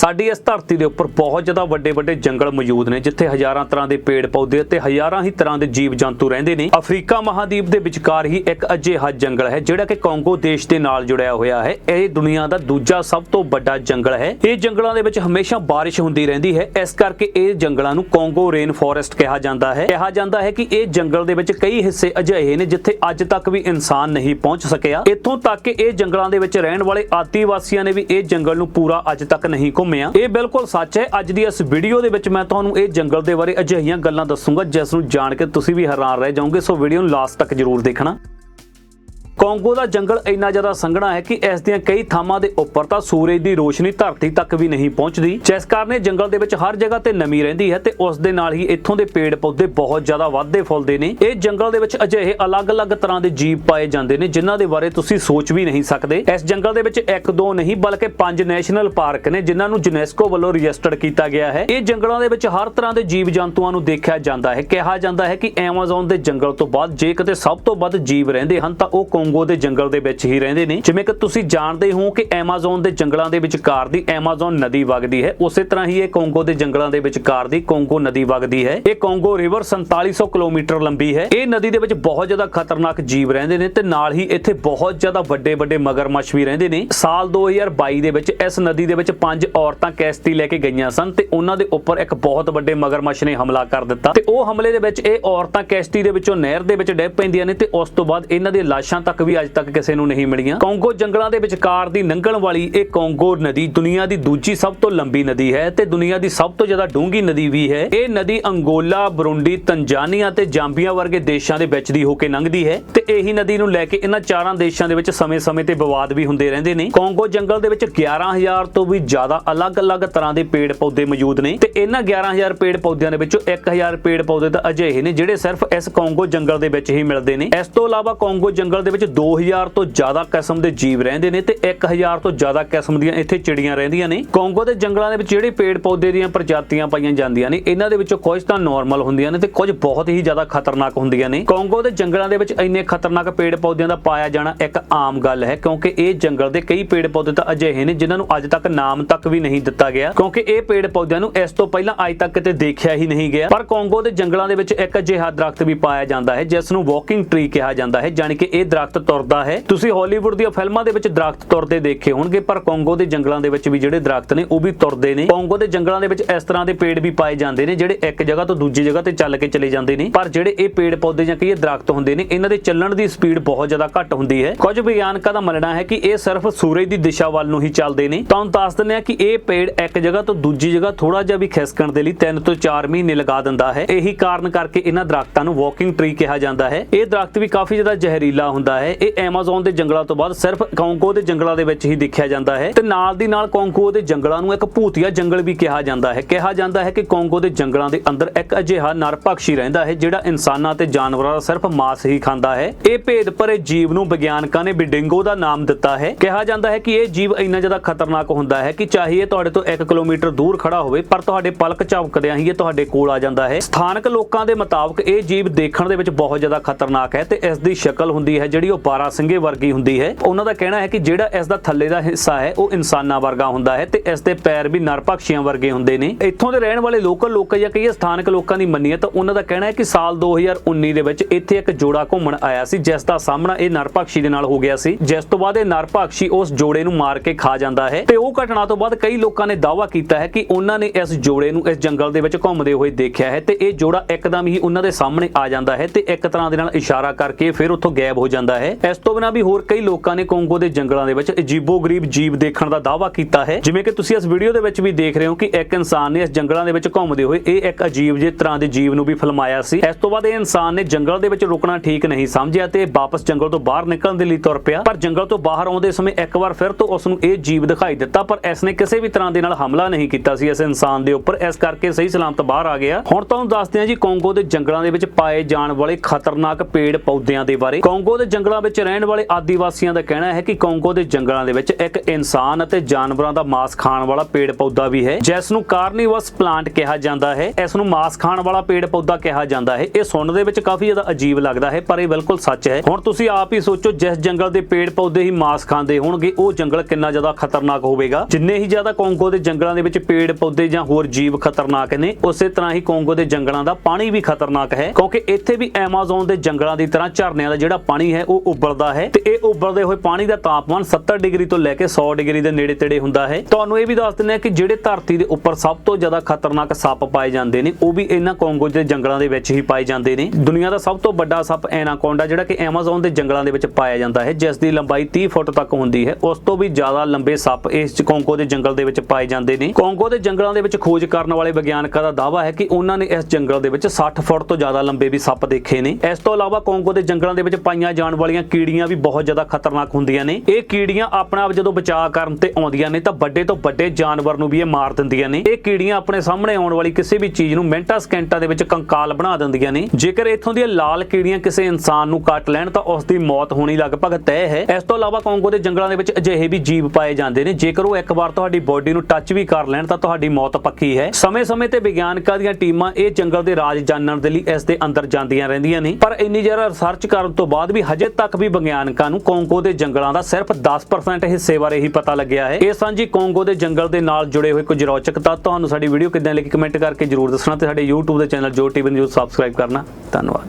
ਸਾਡੀ ਇਸ ਧਰਤੀ ਦੇ ਉੱਪਰ ਬਹੁਤ ਜ਼ਿਆਦਾ ਵੱਡੇ ਵੱਡੇ ਜੰਗਲ ਮੌਜੂਦ ਨੇ, ਜਿੱਥੇ ਹਜ਼ਾਰਾਂ ਤਰ੍ਹਾਂ ਦੇ ਪੇੜ ਪੌਦੇ ਅਤੇ ਹਜ਼ਾਰਾਂ ਹੀ ਤਰ੍ਹਾਂ ਦੇ ਜੀਵ ਜੰਤੂ ਰਹਿੰਦੇ ਨੇ। ਅਫਰੀਕਾ ਮਹਾਦੀਪ ਦੇ ਵਿਚਕਾਰ ਹੀ ਇੱਕ ਅਜਿਹਾ ਜੰਗਲ ਹੈ, ਜਿਹੜਾ ਕਿ ਕੰਗੋ ਦੇਸ਼ ਦੇ ਨਾਲ ਜੁੜਿਆ ਹੋਇਆ ਹੈ। ਇਹ ਦੁਨੀਆ ਦਾ ਦੂਜਾ ਸਭ ਤੋਂ ਵੱਡਾ ਜੰਗਲ ਹੈ। ਇਹ ਜੰਗਲਾਂ ਦੇ ਵਿੱਚ ਹਮੇਸ਼ਾ ਬਾਰਿਸ਼ ਹੁੰਦੀ ਰਹਿੰਦੀ ਹੈ। ਇਸ ਕਰਕੇ ਇਹ ਜੰਗਲਾਂ ਨੂੰ ਕੰਗੋ ਰੇਨ ਫੋਰੈਸਟ ਕਿਹਾ ਜਾਂਦਾ ਹੈ। ਕਿਹਾ ਜਾਂਦਾ ਹੈ ਕਿ ਇਹ ਜੰਗਲ ਦੇ ਵਿੱਚ ਕਈ ਹਿੱਸੇ ਅਜਿਹੇ ਨੇ, ਜਿੱਥੇ ਅੱਜ ਤੱਕ ਵੀ ਇਨਸਾਨ ਨਹੀਂ ਪਹੁੰਚ ਸਕਿਆ। ਇੱਥੋਂ ਤੱਕ ਕਿ ਇਹ ਜੰਗਲਾਂ ਦੇ ਵਿੱਚ ਰਹਿਣ ਵਾਲੇ ਆਦੀਵਾਸੀਆਂ ਨੇ ਵੀ ਇਹ ਜੰਗਲ ਨੂੰ ਪੂਰਾ ਅੱਜ ਤੱਕ ਨਹੀਂ ਘੁੰਮ ਘੁੰਮਿਆ ਇਹ ਬਿਲਕੁਲ ਸੱਚ ਹੈ। ਅੱਜ ਦੀ ਇਸ ਵੀਡੀਓ ਦੇ ਵਿੱਚ ਮੈਂ ਤੁਹਾਨੂੰ ਇਹ ਜੰਗਲ ਦੇ ਬਾਰੇ ਅਜਿਹੀਆਂ ਗੱਲਾਂ ਦੱਸੂਗਾ, ਜਿਸ ਨੂੰ ਜਾਣ ਕੇ ਤੁਸੀਂ ਵੀ ਹੈਰਾਨ ਰਹਿ ਜਾਓਗੇ। ਸੋ ਵੀਡੀਓ ਨੂੰ ਲਾਸਟ ਤੱਕ ਜ਼ਰੂਰ ਦੇਖਣਾ। ਕੰਗੋ ਦਾ ਜੰਗਲ ਇੰਨਾ ਜ਼ਿਆਦਾ ਸੰਘਣਾ ਹੈ ਕਿ ਇਸ ਦੀਆਂ ਕਈ ਥਾਵਾਂ ਦੇ ਉੱਪਰ ਤਾਂ ਸੂਰਜ ਦੀ ਰੋਸ਼ਨੀ ਧਰਤੀ ਤੱਕ ਵੀ ਨਹੀਂ ਪਹੁੰਚਦੀ। ਜਿਸ ਕਾਰਨ ਇਹ ਜੰਗਲ ਦੇ ਵਿੱਚ ਹਰ ਜਗ੍ਹਾ ਤੇ ਨਮੀ ਰਹਿੰਦੀ ਹੈ ਤੇ ਉਸ ਦੇ ਨਾਲ ਹੀ ਇੱਥੋਂ ਦੇ ਪੇੜ ਪੌਦੇ ਬਹੁਤ ਜ਼ਿਆਦਾ ਵੱਧਦੇ ਫੁੱਲਦੇ ਨੇ। ਇਹ ਜੰਗਲ ਦੇ ਵਿੱਚ ਅਜਿਹੇ ਅਲੱਗ-ਅਲੱਗ ਤਰ੍ਹਾਂ ਦੇ ਜੀਵ ਪਾਏ ਜਾਂਦੇ ਨੇ ਜਿਨ੍ਹਾਂ ਦੇ ਬਾਰੇ ਤੁਸੀਂ ਸੋਚ ਵੀ ਨਹੀਂ ਸਕਦੇ। ਇਸ ਜੰਗਲ ਦੇ ਵਿੱਚ ਇੱਕ ਦੋ ਨਹੀਂ ਬਲਕਿ ਪੰਜ ਨੈਸ਼ਨਲ ਪਾਰਕ ਨੇ ਜਿਨ੍ਹਾਂ ਨੂੰ ਯੂਨੈਸਕੋ ਵੱਲੋਂ ਰਜਿਸਟਰਡ ਕੀਤਾ ਗਿਆ ਹੈ। ਇਹ ਜੰਗਲਾਂ ਦੇ ਵਿੱਚ ਹਰ ਤਰ੍ਹਾਂ ਦੇ ਜੀਵ ਜੰਤੂਆਂ ਨੂੰ ਦੇਖਿਆ ਜਾਂਦਾ ਹੈ। ਕਿਹਾ ਜਾਂਦਾ ਹੈ ਕਿ ਐਮਾਜ਼ਨ ਦੇ ਜੰਗਲ ਤੋਂ ਬਾਅਦ ਜੇ ਕਿਤੇ ਸਭ ਤੋਂ ਵੱਧ ਜੀਵ ਰਹਿੰਦੇ ਹਨ ਤਾਂ ਉਹ ਕੰਗੋ ਦੇ ਜੰਗਲ ਦੇ ਵਿੱਚ ਹੀ ਰਹਿੰਦੇ ਨੇ। ਜਿਵੇਂ ਕਿ ਤੁਸੀਂ ਜਾਣਦੇ ਹੋ ਕਿ ਐਮਾਜ਼ਨ ਦੇ ਜੰਗਲਾਂ ਦੇ ਵਿਚਕਾਰ ਦੀ ਐਮਾਜ਼ਨ ਨਦੀ ਵਗਦੀ ਹੈ। ਉਸੇ ਤਰ੍ਹਾਂ ਹੀ ਇਹ ਕੰਗੋ ਦੇ ਜੰਗਲਾਂ ਦੇ ਵਿਚਕਾਰ ਦੀ ਕੰਗੋ ਨਦੀ ਵਗਦੀ ਹੈ। ਇਹ ਕੰਗੋ ਰਿਵਰ 4700 ਕਿਲੋਮੀਟਰ ਲੰਬੀ ਹੈ। ਇਹ ਨਦੀ ਦੇ ਵਿੱਚ ਬਹੁਤ ਜ਼ਿਆਦਾ ਖਤਰਨਾਕ ਜੀਵ ਰਹਿੰਦੇ ਨੇ ਤੇ ਨਾਲ ਹੀ ਇੱਥੇ ਬਹੁਤ ਜ਼ਿਆਦਾ ਵੱਡੇ ਵੱਡੇ ਮਗਰਮੱਛ ਵੀ ਰਹਿੰਦੇ ਨੇ। ਸਾਲ 2022 ਦੇ ਵਿੱਚ ਇਸ ਨਦੀ ਦੇ ਵਿੱਚ ਪੰਜ ਔਰਤਾਂ ਕੈਸ਼ਤੀ ਲੈ ਕੇ ਗਈਆਂ ਸਨ ਤੇ ਉਹਨਾਂ ਦੇ ਉੱਪਰ ਇੱਕ ਬਹੁਤ ਵੱਡੇ ਮਗਰਮੱਛ ਨੇ ਹਮਲਾ ਕਰ ਦਿੱਤਾ। ਤੇ ਉਹ ਹਮਲੇ ਦੇ ਵਿੱਚ ਇਹ ਔਰਤਾਂ ਕੈਸ਼ਤੀ ਦੇ ਵਿੱਚੋਂ ਨਹਿਰ ਦੇ ਵਿੱਚ ਡਿੱਗ ਪੈਂਦੀਆਂ ਨੇ ਤੇ ਉਸ ਤੋਂ ਬਾਅਦ ਇਹਨਾਂ ਦੀਆਂ ਲਾਸ਼ਾਂ ਤੱਕ ਵੀ ਅੱਜ ਤੱਕ ਕਿਸੇ ਨੂੰ ਨਹੀਂ ਮਿਲੀਆਂ। ਕੰਗੋ ਜੰਗਲਾਂ ਦੇ ਵਿਚਕਾਰ ਦੀ ਲੰਘਣ ਵਾਲੀ ਇਹ ਕੰਗੋ ਨਦੀ ਦੁਨੀਆ ਦੀ ਦੂਜੀ ਸਭ ਤੋਂ ਲੰਬੀ ਨਦੀ ਹੈ ਤੇ ਦੁਨੀਆ ਦੀ ਸਭ ਤੋਂ ਜ਼ਿਆਦਾ ਡੂੰਘੀ ਨਦੀ ਵੀ ਹੈ। ਇਹ ਨਦੀ ਅੰਗੋਲਾ, ਬਰੁੰਡੀ, ਤੰਜਾਨੀਆ ਤੇ ਜਾਂਬੀਆ ਵਰਗੇ ਦੇਸ਼ਾਂ ਦੇ ਵਿੱਚ ਦੀ ਹੋ ਕੇ ਲੰਘਦੀ ਹੈ ਤੇ ਇਹੀ ਨਦੀ ਨੂੰ ਲੈ ਕੇ ਇਹਨਾਂ ਚਾਰਾਂ ਦੇਸ਼ਾਂ ਦੇ ਵਿੱਚ ਸਮੇਂ-ਸਮੇਂ ਤੇ ਵਿਵਾਦ ਵੀ ਹੁੰਦੇ ਰਹਿੰਦੇ ਨੇ। ਕੰਗੋ ਜੰਗਲ ਦੇ ਵਿੱਚ 11000 ਤੋਂ ਵੀ ਜ਼ਿਆਦਾ ਅਲੱਗ-ਅਲੱਗ ਤਰ੍ਹਾਂ ਦੇ ਪੇੜ ਪੌਦੇ ਮੌਜੂਦ ਨੇ ਤੇ ਇਹਨਾਂ 11000 ਪੇੜ ਪੌਦਿਆਂ ਦੇ ਵਿੱਚੋਂ 1000 ਪੇੜ ਪੌਦੇ ਤਾਂ ਅਜਿਹੇ ਨੇ ਜਿਹੜੇ ਸਿਰਫ ਇਸ ਕੰਗੋ ਜੰਗਲ ਦੇ ਵਿੱਚ ਹੀ ਮਿਲਦੇ ਨੇ। ਇਸ ਤੋਂ ਇਲਾਵਾ ਕੰਗੋ ਜੰਗਲ ਦੇ ਵਿੱਚ 2000 ਤੋਂ ਜ਼ਿਆਦਾ ਕਿਸਮ ਦੇ ਜੀਵ ਰਹਿੰਦੇ ਨੇ ਤੇ 1000 ਤੋਂ ਜ਼ਿਆਦਾ ਕਿਸਮ ਦੀਆਂ ਇੱਥੇ ਚਿੜੀਆਂ ਰਹਿੰਦੀਆਂ ਨੇ। ਕੰਗੋ ਦੇ ਜੰਗਲਾਂ ਦੇ ਵਿੱਚ ਜਿਹੜੇ ਪੇੜ ਪੌਦੇ ਦੀਆਂ ਪ੍ਰਜਾਤੀਆਂ ਪਾਈਆਂ ਜਾਂਦੀਆਂ ਨੇ, ਇਹਨਾਂ ਦੇ ਵਿੱਚੋਂ ਕੁਝ ਤਾਂ ਨਾਰਮਲ ਹੁੰਦੀਆਂ ਨੇ ਤੇ ਕੁਝ ਬਹੁਤ ਹੀ ਜ਼ਿਆਦਾ ਖਤਰਨਾਕ ਹੁੰਦੀਆਂ ਨੇ। ਕੰਗੋ ਦੇ ਜੰਗਲਾਂ ਦੇ ਵਿੱਚ ਇੰਨੇ ਖਤਰਨਾਕ ਪੇੜ ਪੌਦਿਆਂ ਦਾ ਪਾਇਆ ਜਾਣਾ ਇੱਕ ਆਮ ਗੱਲ ਹੈ, ਕਿਉਂਕਿ ਇਹ ਜੰਗਲ ਦੇ ਕਈ ਪੇੜ ਪੌਦੇ ਤਾਂ ਅਜਿਹੇ ਨੇ ਜਿਨ੍ਹਾਂ ਨੂੰ ਅੱਜ ਤੱਕ ਨਾਮ ਤੱਕ ਵੀ ਨਹੀਂ ਦਿੱਤਾ ਗਿਆ, ਕਿਉਂਕਿ ਇਹ ਪੇੜ ਪੌਦਿਆਂ ਨੂੰ ਇਸ ਤੋਂ ਪਹਿਲਾਂ ਅੱਜ ਤੱਕ ਕਿਤੇ ਦੇਖਿਆ ਹੀ ਨਹੀਂ ਗਿਆ। ਪਰ ਕੰਗੋ ਦੇ ਜੰਗਲਾਂ ਦੇ ਵਿੱਚ ਇੱਕ ਅਜਿਹਾ ਦਰਖਤ ਵੀ ਪਾਇਆ ਜਾਂਦਾ ਹੈ, ਜਿਸ ਨੂੰ ਵਾਕਿੰਗ ਟ੍ਰੀ ਕਿਹਾ ਜਾਂਦਾ ਹੈ, ਜਾਣੀ ਕਿ ਇਹ ਦਰਖਤ ਤੁਰਦਾ ਹੈ। ਤੁਸੀਂ ਹਾਲੀਵੁੱਡ ਦੀਆਂ ਫਿਲਮਾਂ ਦੇ ਵਿੱਚ ਦਰਖਤ ਤੁਰਦੇ ਦੇਖੇ ਹੋਣਗੇ, ਪਰ ਕੰਗੋ ਦੇ ਜੰਗਲਾਂ ਦੇ ਵਿੱਚ ਵੀ ਜਿਹੜੇ ਦਰਖਤ ਨੇ, ਉਹ ਵੀ ਤੁਰਦੇ ਨੇ। ਕੰਗੋ ਦੇ ਜੰਗਲਾਂ ਦੇ ਵਿੱਚ ਇਸ ਤਰ੍ਹਾਂ ਦੇ ਪੇੜ ਵੀ ਪਾਏ ਜਾਂਦੇ ਨੇ, ਜਿਹੜੇ ਇੱਕ ਜਗ੍ਹਾ ਤੋਂ ਦੂਜੀ ਜਗ੍ਹਾ ਤੇ ਚੱਲ ਕੇ ਚਲੇ ਜਾਂਦੇ ਨੇ। ਪਰ ਜਿਹੜੇ ਇਹ ਪੇੜ ਪੌਦੇ ਜਾਂ ਕਈ ਦਰਖਤ ਹੁੰਦੇ ਨੇ, ਇਹਨਾਂ ਦੇ ਚੱਲਣ ਦੀ ਸਪੀਡ ਬਹੁਤ ਜ਼ਿਆਦਾ ਘੱਟ ਹੁੰਦੀ ਹੈ। ਕੁਝ ਵਿਗਿਆਨਕਾਂ ਦਾ ਮੰਨਣਾ ਹੈ ਕਿ ਇਹ ਸਿਰਫ ਸੂਰਜ ਦੀ ਦਿਸ਼ਾ ਵੱਲ ਨੂੰ ਹੀ ਚੱਲਦੇ ਨੇ। ਤੁਹਾਨੂੰ ਦੱਸ ਦਿੰਦੇ ਆ ਕਿ ਇਹ ਪੇੜ ਇੱਕ ਜਗ੍ਹਾ ਤੋਂ ਦੂਜੀ ਜਗ੍ਹਾ ਥੋੜਾ ਜਿਹਾ ਵੀ ਖਿਸਕਣ ਦੇ ਲਈ 3 ਤੋਂ 4 ਮਹੀਨੇ ਲਗਾ ਦਿੰਦਾ ਹੈ। ਇਹੀ ਕਾਰਨ ਕਰਕੇ ਇਹਨਾਂ ਦਰਖਤਾਂ ਨੂੰ ਵਾਕਿੰਗ ਟ੍ਰੀ ਕਿਹਾ ਜਾਂਦਾ ਹੈ। ਇਹ ਦਰਖਤ ਵੀ ਕਾਫੀ ਜ਼ਿਆਦਾ ਜ਼ਹਿਰੀਲਾ ਹੁੰਦਾ ਹੈ, ਇਹ ਐਮਾਜ਼ਨ ਦੇ ਜੰਗਲਾਂ ਤੋਂ ਬਾਅਦ ਸਿਰਫ ਕੌਂਕੋ ਦੇ ਜੰਗਲਾਂ ਦੇ ਵਿੱਚ ਹੀ ਦੇਖਿਆ ਜਾਂਦਾ ਹੈ ਤੇ ਨਾਲ ਦੀ ਨਾਲ ਕੌਂਕੋ ਦੇ ਜੰਗਲਾਂ ਨੂੰ ਇੱਕ ਭੂਤੀਆ ਜੰਗਲ ਵੀ ਕਿਹਾ ਜਾਂਦਾ ਹੈ। ਕਿਹਾ ਜਾਂਦਾ ਹੈ ਕਿ ਕੰਗੋ ਦੇ ਜੰਗਲਾਂ ਦੇ ਅੰਦਰ ਇੱਕ ਅਜਿਹਾ ਨਰਭਖਸ਼ੀ ਰਹਿੰਦਾ ਹੈ, ਜਿਹੜਾ ਇਨਸਾਨਾਂ ਤੇ ਜਾਨਵਰਾਂ ਦਾ ਸਿਰਫ ਮਾਸ ਹੀ ਖਾਂਦਾ ਹੈ। ਇਹ ਭੇਦ ਭਰੇ ਜੀਵ ਨੂੰ ਵਿਗਿਆਨਕਾਂ ਨੇ ਬਿਡਿੰਗੋ ਦਾ ਨਾਮ ਦਿੱਤਾ ਹੈ। ਕਿਹਾ ਜਾਂਦਾ ਹੈ ਕਿ ਇਹ ਜੀਵ ਇੰਨਾ ਜ਼ਿਆਦਾ ਖਤਰਨਾਕ ਹੁੰਦਾ ਹੈ ਕਿ ਚਾਹੇ ਇਹ ਤੁਹਾਡੇ ਤੋਂ 1 ਕਿਲੋਮੀਟਰ ਦੂਰ ਖੜਾ ਹੋਵੇ, ਪਰ ਤੁਹਾਡੇ ਪਲਕ ਝਪਕਦਿਆਂ ਹੀ ਇਹ ਤੁਹਾਡੇ ਕੋਲ ਆ ਜਾਂਦਾ ਹੈ। ਸਥਾਨਕ ਲੋਕਾਂ ਦੇ ਮੁਤਾਬਕ ਇਹ ਜੀਵ ਦੇਖਣ ਦੇ ਵਿੱਚ ਬਹੁਤ ਜ਼ਿਆਦਾ ਖਤਰਨਾਕ ਹੈ ਤੇ ਇਸ ਦੀ ਸ਼ਕਲ ਹੁੰਦੀ ਹੈ ਜਿਹੜੀ ਉਹ 12 ਸਿੰਘੇ ਵਰਗੀ ਹੁੰਦੀ ਹੈ। ਉਹਨਾਂ ਦਾ ਕਹਿਣਾ ਹੈ ਕਿ ਜਿਹੜਾ ਇਸ ਦਾ ਥੱਲੇ ਦਾ ਹਿੱਸਾ ਹੈ, ਉਹ ਇਨਸਾਨਾਂ ਵਰਗਾ ਹੁੰਦਾ ਹੈ ਤੇ ਇਸ ਦੇ ਪੈਰ ਵੀ ਨਰ ਨਰਭਖਸ਼ੀਆਂ ਵਰਗੇ ਹੁੰਦੇ ਨੇ। ਇੱਥੋਂ ਦੇ ਰਹਿਣ ਵਾਲੇ ਲੋਕਲ ਲੋਕ ਜਾਂ ਕਈ ਸਥਾਨਕ ਲੋਕਾਂ ਦੀ ਮੰਨੀਏ ਤਾਂ ਉਹਨਾਂ ਦਾ ਕਹਿਣਾ ਹੈ ਕਿ ਸਾਲ 2019 ਦੇ ਵਿੱਚ ਇੱਥੇ ਇੱਕ ਜੋੜਾ ਘੁੰਮਣ ਆਇਆ ਸੀ, ਜਿਸ ਦਾ ਸਾਹਮਣਾ ਇਹ ਨਰਭਖਸ਼ੀ ਦੇ ਨਾਲ ਹੋ ਗਿਆ ਸੀ। ਜਿਸ ਤੋਂ ਬਾਅਦ ਇਹ ਨਰਭਖਸ਼ੀ ਉਸ ਜੋੜੇ ਨੂੰ ਮਾਰ ਕੇ ਖਾ ਜਾਂਦਾ ਹੈ ਤੇ ਉਹ ਘਟਨਾ ਤੋਂ ਬਾਅਦ ਕਈ ਲੋਕਾਂ ਨੇ ਦਾਅਵਾ ਕੀਤਾ ਹੈ ਕਿ ਉਹਨਾਂ ਨੇ ਇਸ ਜੋੜੇ ਨੂੰ ਇਸ ਜੰਗਲ ਦੇ ਵਿੱਚ ਘੁੰਮਦੇ ਹੋਏ ਦੇਖਿਆ ਹੈ ਤੇ ਇਹ ਜੋੜਾ ਇੱਕਦਮ ਹੀ ਉਹਨਾਂ ਦੇ ਸਾਹਮਣੇ ਆ ਜਾਂਦਾ ਹੈ ਤੇ ਇੱਕ ਤਰ੍ਹਾਂ ਦੇ ਨਾਲ ਇਸ਼ਾਰਾ ਕਰਕੇ ਫਿਰ ਉੱਥੋਂ ਗਾਇਬ ਹੋ ਜਾਂਦਾ ਹੈ। ਇਸ ਤੋਂ ਬਿਨਾਂ ਵੀ ਹੋਰ ਕਈ ਲੋਕਾਂ ਨੇ ਕੰਗੋ ਦੇ ਜੰਗਲਾਂ ਦੇ ਵਿੱਚ ਅਜੀਬੋ-ਗਰੀਬ ਜੀਵ ਦੇਖਣ ਦਾ ਦਾਅਵਾ ਕੀਤਾ ਹੈ। ਜਿਵੇਂ ਕਿ ਤੁਸੀਂ ਇਸ ਵੀਡੀਓ ਦੇ ਵਿੱਚ ਵੀ ਦੇਖ ਰਹੇ ਹੋ ਕਿ ਇੱਕ ਇਨਸਾਨ ਨੇ ਇਸ ਜੰਗਲਾਂ ਦੇ ਵਿੱਚ ਘੁੰਮਦੇ ਹੋਏ ਇਹ ਇੱਕ ਅਜੀਬ ਜਿਹੇ ਤਰ੍ਹਾਂ ਦੇ ਜੀਵ ਨੂੰ ਵੀ ਫਿਲਮਾਇਆ ਸੀ। ਇਸ ਤੋਂ ਬਾਅਦ ਇਹ ਇਨਸਾਨ ਨੇ ਜੰਗਲ ਦੇ ਵਿੱਚ ਰੁਕਣਾ ਠੀਕ ਨਹੀਂ ਸਮਝਿਆ ਤੇ ਵਾਪਸ ਜੰਗਲ ਤੋਂ ਬਾਹਰ ਨਿਕਲਣ ਦੇ ਲਈ ਤੁਰ ਪਿਆ। ਪਰ ਜੰਗਲ ਤੋਂ ਬਾਹਰ ਆਉਂਦੇ ਸਮੇਂ ਇੱਕ ਵਾਰ ਫਿਰ ਤੋਂ ਉਸ ਨੂੰ ਇਹ ਜੀਵ ਦਿਖਾਈ ਦਿੱਤਾ, ਪਰ ਇਸ ਨੇ ਕਿਸੇ ਵੀ ਤਰ੍ਹਾਂ ਦੇ ਨਾਲ ਹਮਲਾ ਨਹੀਂ ਕੀਤਾ ਸੀ। ਇਸ ਇਨਸਾਨ ਦੇ ਉੱਪਰ ਇਸ ਕਰਕੇ ਸਹੀ ਸਲਾਮਤ ਬਾਹਰ ਆ ਗਿਆ। ਹੁਣ ਤੁਹਾਨੂੰ ਦੱਸਦੇ ਹਾਂ ਜੀ ਕੰਗੋ ਦੇ ਜੰਗਲਾਂ ਦੇ ਵਿੱਚ ਪਾਏ ਜਾਣ ਵਾਲੇ ਖਤਰਨਾਕ ਪੇੜ ਪੌਦਿਆਂ ਦੇ ਬਾਰੇ। ਕੰਗੋ ਦੇ ਜੰਗਲ ਜੰਗਲਾਂ ਵਿੱਚ ਰਹਿਣ ਵਾਲੇ ਆਦੀਵਾਸੀਆਂ ਦਾ ਕਹਿਣਾ ਹੈ ਕਿ ਕੋਂਗੋ ਦੇ ਜੰਗਲਾਂ ਦੇ ਵਿੱਚ ਇੱਕ ਇਨਸਾਨ ਅਤੇ ਜਾਨਵਰਾਂ ਦਾ ਮਾਸ ਖਾਣ ਵਾਲਾ ਪੇੜ ਪੌਦਾ ਵੀ ਹੈ, ਜਿਸ ਨੂੰ ਕਾਰਨੀਵਸ ਪਲਾਂਟ ਕਿਹਾ ਜਾਂਦਾ ਹੈ। ਇਸ ਨੂੰ ਮਾਸ ਖਾਣ ਵਾਲਾ ਪੇੜ ਪੌਦਾ ਕਿਹਾ ਜਾਂਦਾ ਹੈ। ਇਹ ਸੁਣਨ ਦੇ ਵਿੱਚ ਕਾਫੀ ਜ਼ਿਆਦਾ ਅਜੀਬ ਲੱਗਦਾ ਹੈ, ਪਰ ਇਹ ਬਿਲਕੁਲ ਸੱਚ ਹੈ। ਹੁਣ ਤੁਸੀਂ ਆਪ ਹੀ ਸੋਚੋ, ਜਿਸ ਜੰਗਲ ਦੇ ਪੇੜ ਪੌਦੇ ਹੀ ਮਾਸ ਖਾਂਦੇ ਹੋਣਗੇ, ਉਹ ਜੰਗਲ ਕਿੰਨਾ ਜ਼ਿਆਦਾ ਖਤਰਨਾਕ ਹੋਵੇਗਾ? ਜਿੰਨੇ ਹੀ ਜ਼ਿਆਦਾ ਕੋਂਗੋ ਦੇ ਜੰਗਲਾਂ ਦੇ ਵਿੱਚ ਪੇੜ ਪੌਦੇ ਜਾਂ ਹੋਰ ਜੀਵ ਖਤਰਨਾਕ ਨੇ, ਉਸੇ ਤਰ੍ਹਾਂ ਹੀ ਕੋਂਗੋ ਦੇ ਜੰਗਲਾਂ ਦਾ ਪਾਣੀ ਵੀ ਖਤਰਨਾਕ ਹੈ, ਕਿਉਂਕਿ ਇੱਥੇ ਵੀ ਐਮਾਜ਼ੋਨ ਦੇ ਜੰਗਲਾਂ ਦੀ ਤਰ੍ਹਾਂ ਝਰਨਿਆਂ ਦਾ ਜਿਹੜਾ ਪਾਣੀ ਹੈ, ਉਹ ਉਬਲਦਾ ਹੈ ਤੇ ਇਹ ਉਬਲਦੇ ਹੋਏ ਪਾਣੀ ਦਾ ਤਾਪਮਾਨ 70 ਡਿਗਰੀ ਤੋਂ ਲੈ ਕੇ 100 ਡਿਗਰੀ ਦੇ ਨੇੜੇ ਤੇੜੇ ਹੁੰਦਾ ਹੈ। ਤੁਹਾਨੂੰ ਇਹ ਵੀ ਦੱਸ ਦਿੰਦੇ ਹਾਂ ਕਿ ਜਿਹੜੇ ਧਰਤੀ ਦੇ ਉੱਪਰ ਸਭ ਤੋਂ ਜ਼ਿਆਦਾ ਖਤਰਨਾਕ ਸੱਪ ਪਾਏ ਜਾਂਦੇ ਨੇ, ਉਹ ਵੀ ਇਹਨਾਂ ਕੌਂਗੋ ਦੇ ਜੰਗਲਾਂ ਦੇ ਵਿੱਚ ਹੀ ਪਾਏ ਜਾਂਦੇ ਨੇ। ਦੁਨੀਆ ਦਾ ਸਭ ਤੋਂ ਵੱਡਾ ਸੱਪ ਐਨਾਕੋਂਡਾ, ਜਿਹੜਾ ਕਿ ਐਮਾਜ਼ੋਨ ਦੇ ਜੰਗਲਾਂ ਦੇ ਵਿੱਚ ਪਾਇਆ ਜਾਂਦਾ ਹੈ, ਜਿਸ ਦੀ ਲੰਬਾਈ 30 ਫੁੱਟ ਤੱਕ ਹੁੰਦੀ ਹੈ। ਉਸ ਤੋਂ ਵੀ ਜ਼ਿਆਦਾ ਲੰਬੇ ਸੱਪ ਇਸ ਕੌਂਗੋ ਦੇ ਜੰਗਲ ਦੇ ਵਿੱਚ ਪਾਏ ਜਾਂਦੇ ਨੇ। ਕੌਂਗੋ ਦੇ ਜੰਗਲਾਂ ਦੇ ਵਿੱਚ ਖੋਜ ਕਰਨ ਵਾਲੇ ਵਿਗਿਆਨਕਾਂ ਦਾ ਦਾਅਵਾ ਹੈ ਕਿ ਉਹਨਾਂ ਨੇ ਇਸ ਜੰਗਲ ਦੇ ਵਿੱਚ 60 ਫੁੱਟ ਤੋਂ ਜ਼ਿਆਦਾ ਲੰਬੇ ਵੀ ਸੱਪ ਦੇਖੇ ਨੇ। ਇਸ ਤੋਂ ਇਲਾਵਾ ਕੌਂਗੋ ਦੇ ਜੰਗਲਾਂ ਦੇ ਵਿੱਚ ਪਾਈਆਂ ਜਾਣ ਵਾਲੀਆਂ ਕੀੜੀਆਂ ਵੀ ਬਹੁਤ ਜ਼ਿਆਦਾ ਖਤਰਨਾਕ ਹੁੰਦੀਆਂ ਨੇ। ਇਹ ਕੀੜੀਆਂ ਆਪਣਾ ਆਪ ਜਦੋਂ ਬਚਾਅ ਕਰਨ ਤੇ ਆਉਂਦੀਆਂ ਨੇ ਤਾਂ ਵੱਡੇ ਤੋਂ ਵੱਡੇ ਜਾਨਵਰ ਨੂੰ ਵੀ ਇਹ ਮਾਰ ਦਿੰਦੀਆਂ ਨੇ। ਇਹ ਕੀੜੀਆਂ ਆਪਣੇ ਸਾਹਮਣੇ ਆਉਣ ਵਾਲੀ ਕਿਸੇ ਵੀ ਚੀਜ਼ ਨੂੰ ਮਿੰਟਾਂ, ਸਕਿੰਟਾਂ ਦੇ ਵਿੱਚ ਕੰਕਾਲ ਬਣਾ ਦਿੰਦੀਆਂ ਨੇ। ਜੇਕਰ ਇੱਥੋਂ ਦੀਆਂ ਲਾਲ ਕੀੜੀਆਂ ਕਿਸੇ ਇਨਸਾਨ ਨੂੰ ਕੱਟ ਲੈਣ ਤਾਂ ਉਸ ਦੀ ਮੌਤ ਹੋਣੀ ਲਗਭਗ ਤੈਅ ਹੈ। ਇਸ ਤੋਂ ਇਲਾਵਾ ਕੌਂਗੋ ਦੇ ਜੰਗਲਾਂ ਦੇ ਵਿੱਚ ਅਜਿਹੇ ਵੀ ਜੀਵ ਪਾਏ ਜਾਂਦੇ ਨੇ। ਜੇਕਰ ਉਹ ਇੱਕ ਵਾਰ ਤੁਹਾਡੀ ਬੋਡੀ ਨੂੰ ਟੱਚ ਵੀ ਕਰ ਲੈਣ ਤਾਂ ਤੁਹਾਡੀ ਮੌਤ ਪੱਕੀ ਹੈ। ਸਮੇਂ-ਸਮੇਂ ਤੇ ਵਿਗਿਆਨਕਾਂ ਦੀਆਂ ਟੀਮਾਂ ਇਹ ਜੰਗਲ ਦੇ ਰਾਜ ਜਾਣਨ ਦੇ ਲਈ ਇਸ ਦੇ ਅੰਦਰ ਜਾਂਦੀਆਂ ਰਹਿੰਦੀਆਂ ਨੇ। ਪਰ ਇੰਨੀ ਜ਼ਿਆਦਾ ਰਿਸਰਚ ਕਰਨ ਤੋਂ ਬਾਅਦ ਵੀ ਹਜੇ ਤੱਕ ਵੀ ਵਿਗਿਆਨਕਾਂ ਨੂੰ ਕੋਂਗੋ ਦੇ ਜੰਗਲਾਂ ਦਾ ਸਿਰਫ 10% ਹਿੱਸੇ ਬਾਰੇ ਹੀ ਪਤਾ ਲੱਗਿਆ ਹੈ। ਇਹ ਸਾਂਝੀ ਕੋਂਗੋ ਦੇ ਜੰਗਲ ਦੇ ਨਾਲ ਜੁੜੇ ਹੋਏ ਕੁਝ ਰੌਚਕ ਤੱਥ ਤੁਹਾਨੂੰ ਸਾਡੀ ਵੀਡੀਓ ਕਿੱਦਾਂ ਲੱਗੀ ਕਮੈਂਟ ਕਰਕੇ ਜਰੂਰ ਦੱਸਣਾ ਤੇ ਸਾਡੇ YouTube ਦੇ ਚੈਨਲ ਜੋ ਟੀਵੀ ਨਿਊਜ਼ ਸਬਸਕ੍ਰਾਈਬ ਕਰਨਾ। ਧੰਨਵਾਦ।